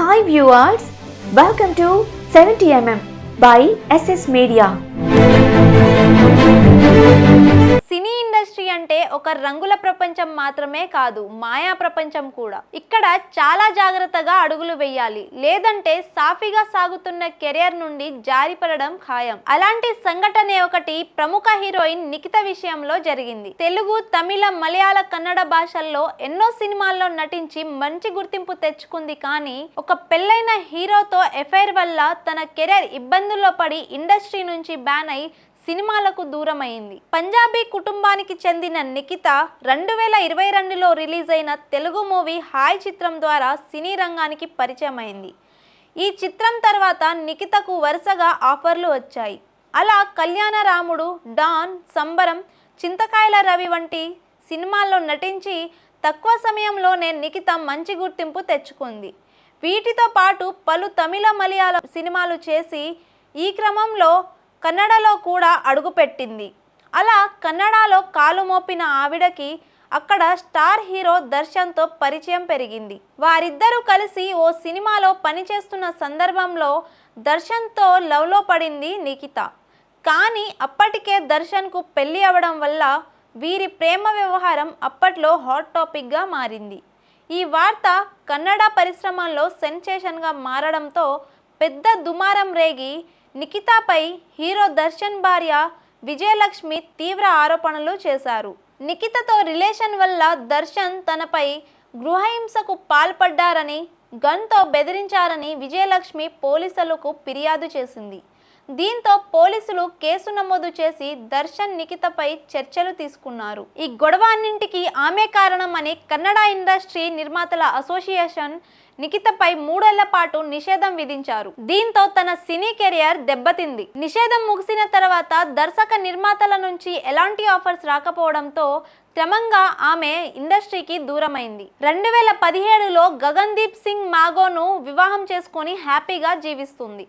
Hi viewers, welcome to 70mm by SS Media. Cine industry అంటే ఒక రంగుల ప్రపంచం మాత్రమే కాదు మాయా ప్రపంచం కూడా. ఇక్కడ చాలా జాగ్రత్తగా అడుగులు వేయాలి. లేదంటే సాఫీగా సాగుతున్న కెరియర్ నుండి జారిపడడం ఖాయం. అలాంటి సంఘటనే ఒకటి ప్రముఖ హీరోయిన్ నిఖిత విషయంలో జరిగింది. తెలుగు తమిళ మలయాళ కన్నడ భాషల్లో ఎన్నో సినిమాల్లో నటించి మంచి గుర్తింపు తెచ్చుకుంది కానీ ఒక పెళ్ళైన హీరోతో ఎఫైర్ వల్ల తన కెరీర్ ఇబ్బందుల్లో పడి ఇండస్ట్రీ నుంచి బ్యాన్ అయి సినిమాలకు దూరమైంది. పంజాబీ కుటుంబానికి చెందిన నిఖిత రెండు వేల ఇరవై రెండులో రిలీజ్ అయిన తెలుగు మూవీ హాయ్ చిత్రం ద్వారా సినీ రంగానికి పరిచయం అయింది ఈ చిత్రం తర్వాత నిఖితకు వరుసగా ఆఫర్లు వచ్చాయి. అలా కళ్యాణరాముడు డాన్ సంబరం చింతకాయల రవి వంటి సినిమాల్లో నటించి తక్కువ సమయంలోనే నిఖిత మంచి గుర్తింపు తెచ్చుకుంది. వీటితో పాటు పలు తమిళ మలయాళ సినిమాలు చేసి ఈ క్రమంలో కన్నడలో కూడా అడుగుపెట్టింది. అలా కన్నడలో కాలు మోపిన ఆవిడకి అక్కడ స్టార్ హీరో దర్శన్తో పరిచయం పెరిగింది. వారిద్దరూ కలిసి ఓ సినిమాలో పనిచేస్తున్న సందర్భంలో దర్శన్తో లవ్లో పడింది నిఖిత. కానీ అప్పటికే దర్శన్కు పెళ్ళి అవ్వడం వల్ల వీరి ప్రేమ వ్యవహారం అప్పట్లో హాట్ టాపిక్గా మారింది. ఈ వార్త కన్నడ పరిశ్రమల్లో సెన్సేషన్గా మారడంతో పెద్ద దుమారం రేగి నిఖితాపై హీరో దర్శన్ భార్య విజయలక్ష్మి తీవ్ర ఆరోపణలు చేశారు. నిఖితతో రిలేషన్ వల్ల దర్శన్ తనపై గృహహింసకు పాల్పడ్డారని గన్తో బెదిరించారని విజయలక్ష్మి పోలీసులకు ఫిర్యాదు చేసింది. దీంతో పోలీసులు కేసు నమోదు చేసి దర్శన్ నిఖితపై చర్చలు తీసుకున్నారు. ఈ గొడవ అన్నింటికి ఆమె కారణం అని కన్నడ ఇండస్ట్రీ నిర్మాతల అసోసియేషన్ నిఖితపై మూడేళ్ళ పాటు నిషేధం విధించారు. దీంతో తన సినీ కెరియర్ దెబ్బతింది. నిషేధం ముగిసిన తర్వాత దర్శక నిర్మాతల నుంచి ఎలాంటి ఆఫర్స్ రాకపోవడంతో క్రమంగా ఆమె ఇండస్ట్రీకి దూరమైంది. రెండు వేల పదిహేడులో గగన్దీప్ సింగ్ మాగోను వివాహం చేసుకొని హ్యాపీగా జీవిస్తుంది.